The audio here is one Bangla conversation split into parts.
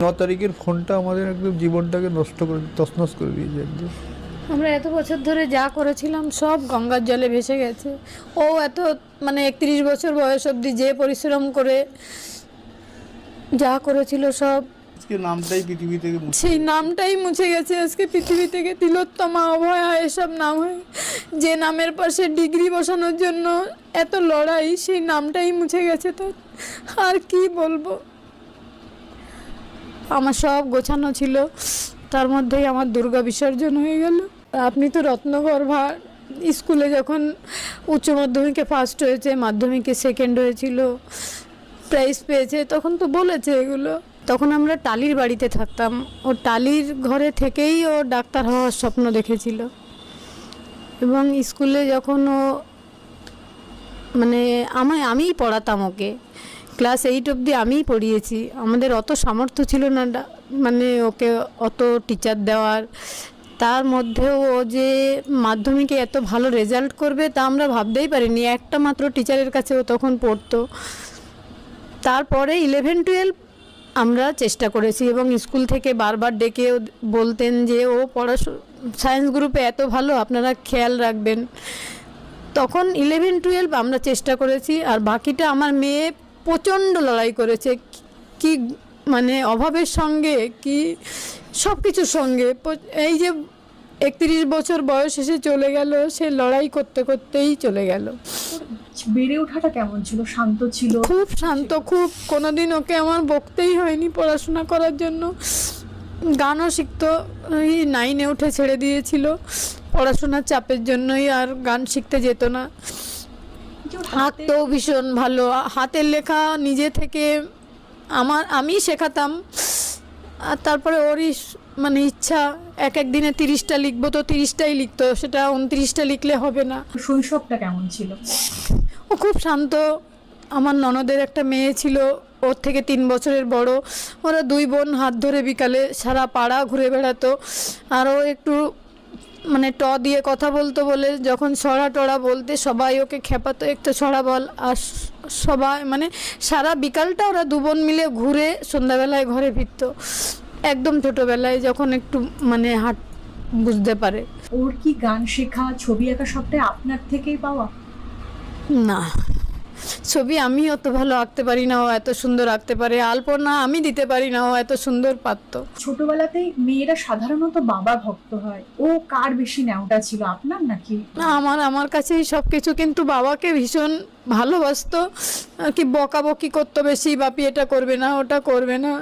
ন তারিখের ফোনটা আমাদের একদম জীবনটাকে নষ্ট করে তছনছ করে দিয়েছে একদম। আমরা এত বছর ধরে যা করেছিলাম সব গঙ্গার জলে ভেসে গেছে। ও এত মানে একত্রিশ বছর বয়স অবধি যে পরিশ্রম করে যা করেছিল সব আজকে নামটাই পৃথিবী থেকে সেই নামটাই মুছে গেছে। আজকে পৃথিবী থেকে তিলোত্তমা অভয়া এসব নাম হয়। যে নামের পাশে ডিগ্রি বসানোর জন্য এত লড়াই সেই নামটাই মুছে গেছে তার আর কি বলব? আমার সব গোছানো ছিল। তার মধ্যেই আমার দুর্গা বিসর্জন হয়ে গেল। আপনি তো রত্নগর্ভা স্কুলে যখন উচ্চ মাধ্যমিকে ফার্স্ট হয়েছে, মাধ্যমিকে সেকেন্ড হয়েছিল প্রাইজ পেয়েছে, তখন তো বলেছে এগুলো। তখন আমরা টালির বাড়িতে থাকতাম। ও টালির ঘরে থেকেই ও ডাক্তার হওয়ার স্বপ্ন দেখেছিল। এবং স্কুলে যখন ও মানে আমায়, আমিই পড়াতাম ওকে। ক্লাস এইট অবধি আমিই পড়িয়েছি। আমাদের অত সামর্থ্য ছিল না মানে ওকে অত টিচার দেওয়ার। তার মধ্যেও ও যে মাধ্যমিকে এত ভালো রেজাল্ট করবে তা আমরা ভাবতেই পারিনি। একটা মাত্র টিচারের কাছে ও তখন পড়তো। তারপরে ইলেভেন টুয়েলভ আমরা চেষ্টা করেছি এবং স্কুল থেকে বারবার ডেকে বলতেন যে, ও পড়াশো সায়েন্স গ্রুপে এত ভালো, আপনারা খেয়াল রাখবেন। তখন ইলেভেন টুয়েলভ আমরা চেষ্টা করেছি আর বাকিটা আমার মেয়ে প্রচণ্ড লড়াই করেছে কি মানে অভাবের সঙ্গে কি সব কিছুর সঙ্গে। এই যে একত্রিশ বছর বয়স এসে চলে গেল সে লড়াই করতে করতেই চলে গেল। বেড়ে ওঠাটা কেমন ছিল? শান্ত ছিল? খুব শান্ত খুব কোনোদিন ওকে আমার বকতেই হয়নি পড়াশোনা করার জন্য। গানও শিখতো ওই নাইনে উঠে ছেড়ে দিয়েছিল। পড়াশোনার চাপের জন্যই আর গান শিখতে যেত না। আঁকতেও ভীষণ ভালো। হাতের লেখা নিজে থেকে আমার আমি শেখাতাম। আর তারপরে ওরই মানে ইচ্ছা এক এক দিনে তিরিশটা লিখব তো তিরিশটাই লিখতো সেটা উনত্রিশটা লিখলে হবে না। শৈশবটা কেমন ছিল? ও খুব শান্ত। আমার ননদের একটা মেয়ে ছিল ওর থেকে তিন বছরের বড়। ওরা দুই বোন হাত ধরে বিকালে সারা পাড়া ঘুরে বেড়াতো। আরও একটু মানে ট দিয়ে কথা বলতো বলে যখন ছড়া টড়া বলতে সবাই ওকে খেপাতো একটু ছড়া বল আর সবাই মানে সারা বিকালটা ওরা দুবন মিলে ঘুরে সন্ধ্যাবেলায় ঘরে ফিরতো। একদম ছোটোবেলায় যখন একটু মানে হাট বুঝতে পারে। ওর কি গান শেখা ছবি আঁকা সবটাই আপনার থেকেই পাওয়া? না। ছবি আমি অত ভালো আঁকতে পারি না ও এত সুন্দর আঁকতে পারে। আলপনা আমি দিতে পারি না ও এত সুন্দর পারত ছোটবেলাতেই মেয়েরা সাধারণত বাবা ভক্ত হয়। ও কার বেশি নেওটা ছিল আপনার নাকি? না আমার আমার কাছেই সব কিছু কিন্তু বাবাকে ভীষণ ভালোবাসতো। আর কি বকাবকি করতো বেশি বাপি এটা করবে না ওটা করবে না।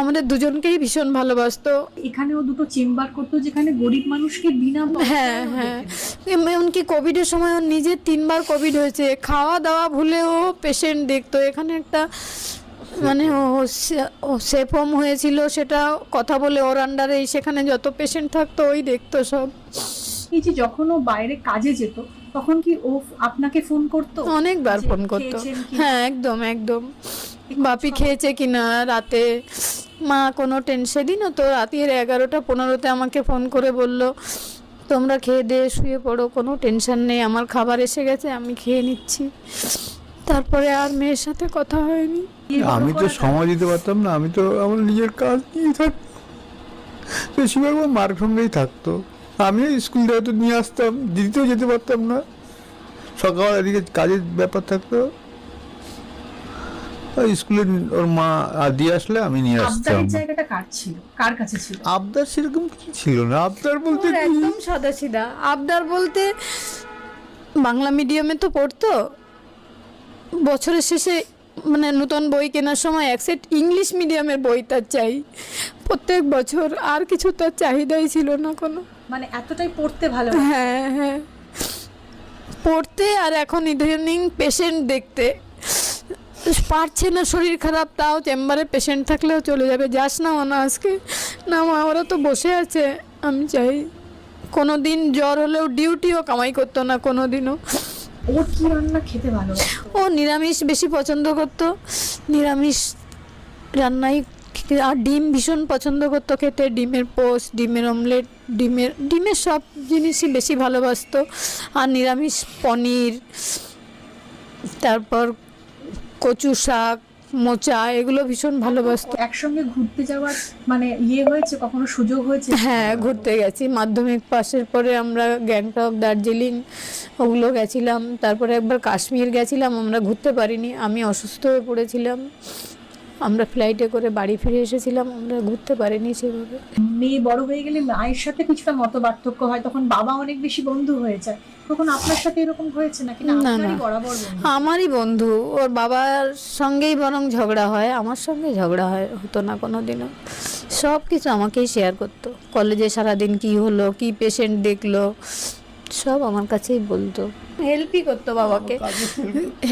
আমাদের দুজনকেই ভীষণ ভালোবাসতো। এখানেও দুটো চেম্বার করতো যেখানে গরিব মানুষকে বিনা হ্যাঁ হ্যাঁ। এমনকি কোভিডের সময় ওর নিজের তিনবার কোভিড হয়েছে। খাওয়া দাওয়া ভুলেও পেশেন্ট দেখতো। এখানে একটা মানে ও সেফ হোম হয়েছিল সেটা কথা বলে ওর আন্ডারেই সেখানে যত পেশেন্ট থাকতো ওই দেখতো সব। এই যে যখন ও বাইরে কাজে যেত তখন কি ও আপনাকে ফোন করতো? অনেকবার ফোন করতো। হ্যাঁ একদম একদম। বাপি খেয়েছে কিনা রাতে? মা কোনো টেনশন সেদিনও তো রাতের এগারোটা পনেরোতে আমাকে ফোন করে বলল তোমরা খেয়ে দিয়ে শুয়ে পড়ো কোনো টেনশন নেই আমার খাবার এসে গেছে আমি খেয়ে নিচ্ছি। তারপরে আর মেয়ের সাথে কথা হয়নি। আমি তো সময় দিতে পারতাম না আমি তো আমার নিজের কাজ নিয়ে থাকতাম। বেশিরভাগ মার সঙ্গেই থাকতো। আমিও স্কুল থেকে হয়তো নিয়ে আসতাম দিদিতেও যেতে পারতাম না। সকাল এদিকে কাজের ব্যাপার থাকতো। স্কুলে ওর মা আর দিয়ে আসলে আমি নিয়ে আসতাম। আবদারের জায়গাটা কার ছিল? কার কাছে ছিল? আবদার সেরকম কিছু ছিল না। আবদার বলতে ওর কি? একদম সাদা সিধা। আবদার বলতে বাংলা মিডিয়ামে তো পড়তো। বছরের শেষে মানে নতুন বই কেনার সময় এক সেট ইংলিশ মিডিয়ামের বই তার চাই। প্রত্যেক বছর আর কিছু তার চাহিদাই ছিল না কোনো। মানে এতটাই পড়তে ভালো হ্যাঁ হ্যাঁ। পড়তে আর এখন ইদানিং পেশেন্ট দেখতে। পারছে না শরীর খারাপ তাও চেম্বারে পেশেন্ট থাকলেও চলে যাবে। যাস না না আজকে। না মা ওরা তো বসে আছে। আমি চাই কোনো দিন জ্বর হলেও ডিউটিও কামাই করতো না কোনো দিনও ওর কি রান্না খেতে ভালো ও নিরামিষ বেশি পছন্দ করতো। নিরামিষ রান্নাই আর ডিম ভীষণ পছন্দ করতো খেতে। ডিমের পোস্ট ডিমের অমলেট ডিমের ডিমের সব জিনিসই বেশি ভালোবাসতো। আর নিরামিষ পনির তারপর কচু শাক মোচা এগুলো ভীষণ ভালোবাসত। একসঙ্গে ঘুরতে যাওয়ার মানে ইয়ে হয়েছে? কখনো সুযোগ হয়েছে? হ্যাঁ ঘুরতে গেছি। মাধ্যমিক পাশের পরে আমরা গ্যাংটক দার্জিলিং ওগুলো গেছিলাম। তারপরে একবার কাশ্মীর গেছিলাম আমরা ঘুরতে পারিনি। আমি অসুস্থ হয়ে পড়েছিলাম। আমরা ফ্লাইটে করে বাড়ি ফিরে এসেছিলাম আমরা ঘুরতে পারিনি সেভাবে। মেয়ে বড় হয়ে গেলে মায়ের সাথে কিছুটা মত পার্থক্য হয় তখন বাবা অনেক বেশি বন্ধু হয়ে যায়। তখন আপনার সাথে এরকম হয়েছে নাকি? না না। বরাবর আমারই বন্ধু। ওর বাবার সঙ্গেই বরং ঝগড়া হয় আমার সঙ্গে ঝগড়া হয় হতো না কোনো দিনও সব কিছু আমাকেই শেয়ার করতো। কলেজে সারাদিন কি হলো কি পেশেন্ট দেখল সব আমার কাছেই বলতো। হেল্পই করতো বাবাকে।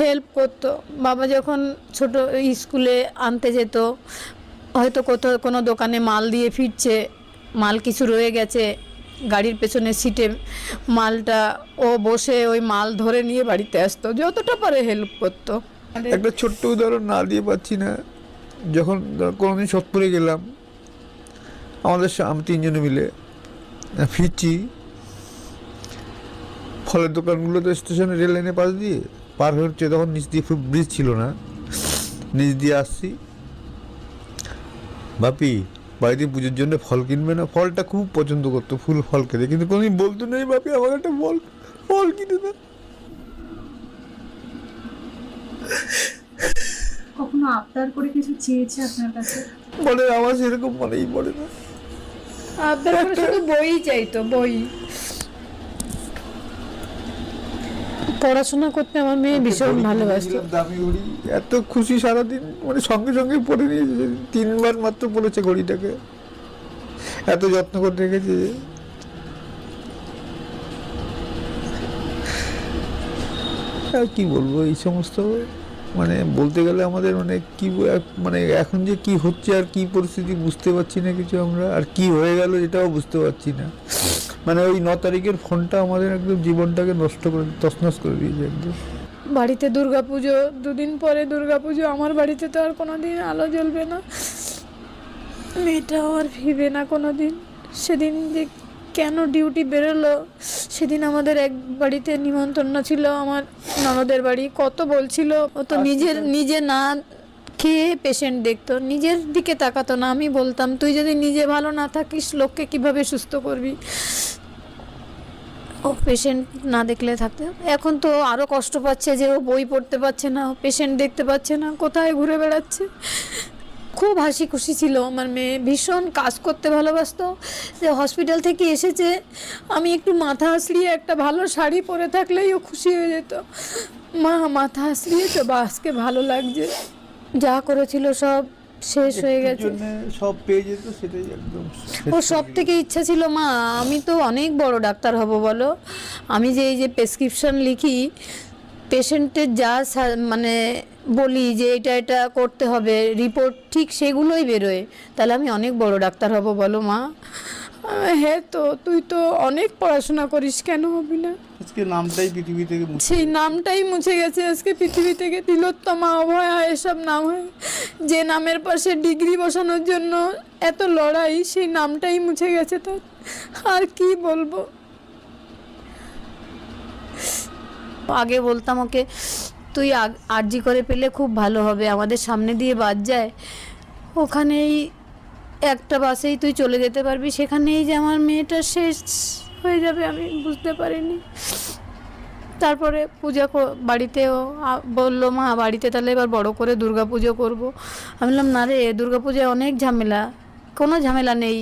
হেল্প করতো। বাবা যখন ছোট স্কুলে আনতে যেত হয়তো কোথাও কোনো দোকানে মাল দিয়ে ফিরছে মাল কিছু রয়ে গেছে গাড়ির পেছনে সিটে মালটা ও বসে ওই মাল ধরে নিয়ে বাড়িতে আসতো যতটা পারে হেল্প করতো। একটা ছোট্ট উদাহরণ না দিয়ে পাচ্ছি না। যখন ধর কোনোদিন সোদপুরে গেলাম আমাদের আমি তিনজনে মিলে ফিরছি ফলের দোকানগুলো তো স্টেশনে রেল লাইনের পাশ দিয়ে পার হচ্ছে তখন নিচ দিয়ে খুব ব্রিজ ছিল না। নিচ দিয়ে আসছি। বাপি বাড়িতে পুজোর জন্য ফল কিনবে না? ফলটা খুব পছন্দ করতো ফুল ফল খেতে। কিন্তু কোনোদিন বলতো নেই বাপি আমার একটা ফল ফল কিনে না কখনো আবদার করে কিছু চেয়েছে আপনার কাছে? বলে আমার সেরকম মনেই পড়ে না। আবদার করে শুধু বই চাইতো বই। পড়াশোনা করতে আমার মেয়ে ভীষণ ভালোবাসতো। দামি ঘড়ি। এত খুশি সারাদিন মানে সঙ্গে সঙ্গে পরে নিয়েছে তিনবার মাত্র পড়েছে ঘড়িটাকে। এত যত্ন করে রেখেছে আর কি বলব এই সমস্ত মানে বলতে গেলে আমাদের মানে কি মানে এখন যে কি হচ্ছে আর কি পরিস্থিতি বুঝতে পারছি না কিছু আমরা আর কি হয়ে গেল এটাও বুঝতে পারছি না। মানে ওই ন তারিখের ফোনটা আমাদের একদম জীবনটাকে নষ্ট করে তছনছ করে দিয়েছে একদম। বাড়িতে দুর্গাপুজো দুদিন পরে দুর্গাপুজো আমার বাড়িতে তো আর কোনো দিন আলো জ্বলবে না। মেয়েটাও আর ফিরবে না কোনো দিন সেদিন যে কেন ডিউটি বেরোলো সেদিন আমাদের এক বাড়িতে নিমন্ত্রণ ছিল আমার ননদের বাড়ি। কত বলছিল ও তো নিজের নিজে না খেয়ে পেশেন্ট দেখতো। নিজের দিকে তাকাতো না আমি বলতাম তুই যদি নিজে ভালো না থাকিস লোককে কীভাবে সুস্থ করবি? ও পেশেন্ট না দেখলে থাকতে এখন তো আরও কষ্ট পাচ্ছে যে ও বই পড়তে পারছে না পেশেন্ট দেখতে পাচ্ছে না, কোথায় ঘুরে বেড়াচ্ছে? খুব হাসি খুশি ছিল আমার মেয়ে, ভীষণ কাজ করতে ভালোবাসতো। যে হসপিটাল থেকে এসেছে, আমি একটু মাথা আঁচড়িয়ে একটা ভালো শাড়ি পরে থাকলেই ও খুশি হয়ে যেত। মা, মাথা আঁচড়িয়েছো বা আজকে ভালো লাগছে। যা করেছিল সব শেষ হয়ে গেছে। সব পেয়ে যেত সেটাই একদম ও সব থেকে ইচ্ছা ছিল মা আমি তো অনেক বড় ডাক্তার হব বলো। আমি যে এই যে প্রেসক্রিপশন লিখি পেশেন্টের যা মানে বলি যে এটা এটা করতে হবে রিপোর্ট ঠিক সেগুলোই বেরোয়। তাহলে আমি অনেক বড় ডাক্তার হব বলো মা। হ্যাঁ তো তুই তো অনেক পড়াশোনা করিস কেন হবি না আজকে নামটাই পৃথিবী থেকে সেই নামটাই মুছে গেছে। আজকে পৃথিবী থেকে তিলোত্তমা অভয়া এসব নাম হয়। যে নামের পাশে ডিগ্রি বসানোর জন্য এত লড়াই সেই নামটাই মুছে গেছে তার আর কি বলব? আগে বলতাম ওকে তুই আরজি করে পেলে খুব ভালো হবে। আমাদের সামনে দিয়ে বাদ যায়। ওখানেই একটা বাসেই তুই চলে যেতে পারবি, সেখানেই যে আমার মেয়েটা শেষ হয়ে যাবে আমি বুঝতে পারিনি। তারপরে পূজা বাড়িতেও বলল, মা, বাড়িতে তাহলে এবার বড় করে দুর্গা পুজো করব। আমি বললাম, না রে দুর্গা পূজায় অনেক ঝামেলা। কোনো ঝামেলা নেই।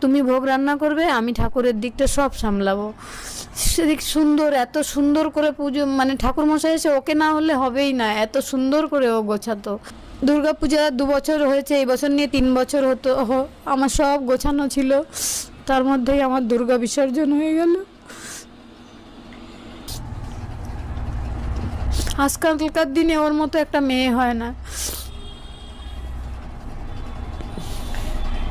তুমি ভোগ রান্না করবে, আমি ঠাকুরের দিকটা সব সামলাবো। সেদিক সুন্দর, এত সুন্দর করে পুজো মানে ঠাকুর মশাই এসে ওকে না হলে হবেই না, এত সুন্দর করে ও গোছাতো। দুর্গা পূজা দু বছর হয়েছে, এই বছর নিয়ে তিন বছর হতো আমার সব গোছানো ছিল। তার মধ্যেই আমার দুর্গা বিসর্জন হয়ে গেল। আজকালকার দিনে ওর মতো একটা মেয়ে হয় না।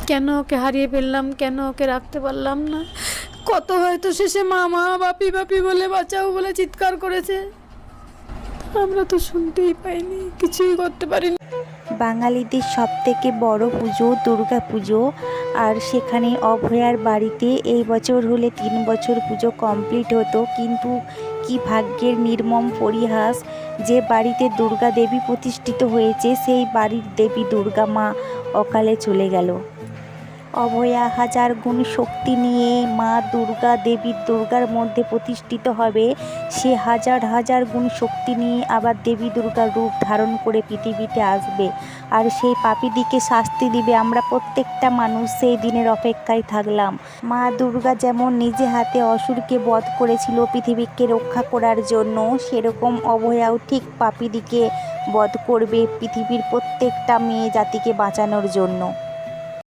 কেন ওকে হারিয়ে ফেললাম? কেন ওকে রাখতে পারলাম না? কত হয়তো শেষে মামা বাপি বাপি বলে বাঁচাও বলে চিৎকার করেছে। আমরা তো শুনতেই পাইনি, কিছুই করতে পারিনি। বাঙালিদের সব থেকে বড় পুজো দুর্গা পুজো, আর সেখানে অভয়ার বাড়িতে এই বছর হলে তিন বছর পুজো কমপ্লিট হতো। কিন্তু কি ভাগ্যের নির্মম পরিহাস, যে বাড়িতে দুর্গা দেবী প্রতিষ্ঠিত হয়েছে, সেই বাড়ির দেবী দুর্গা মা অকালে চলে গেল। অভয়া হাজার গুণ শক্তি নিয়ে মা দুর্গা দেবীর দুর্গার মধ্যে প্রতিষ্ঠিত হবে। সে হাজার হাজার গুণ শক্তি নিয়ে আবার দেবী দুর্গার রূপ ধারণ করে পৃথিবীতে আসবে। আর সেই পাপীদিকে শাস্তি দিবে আমরা প্রত্যেকটা মানুষ। সেই দিনের অপেক্ষায় থাকলাম। মা দুর্গা যেমন নিজে হাতে অসুরকে বধ করেছিল পৃথিবীকে রক্ষা করার জন্য, সেরকম অভয়াও ঠিক পাপীদিকে বধ করবে পৃথিবীর প্রত্যেকটা মেয়ে জাতিকে বাঁচানোর জন্য।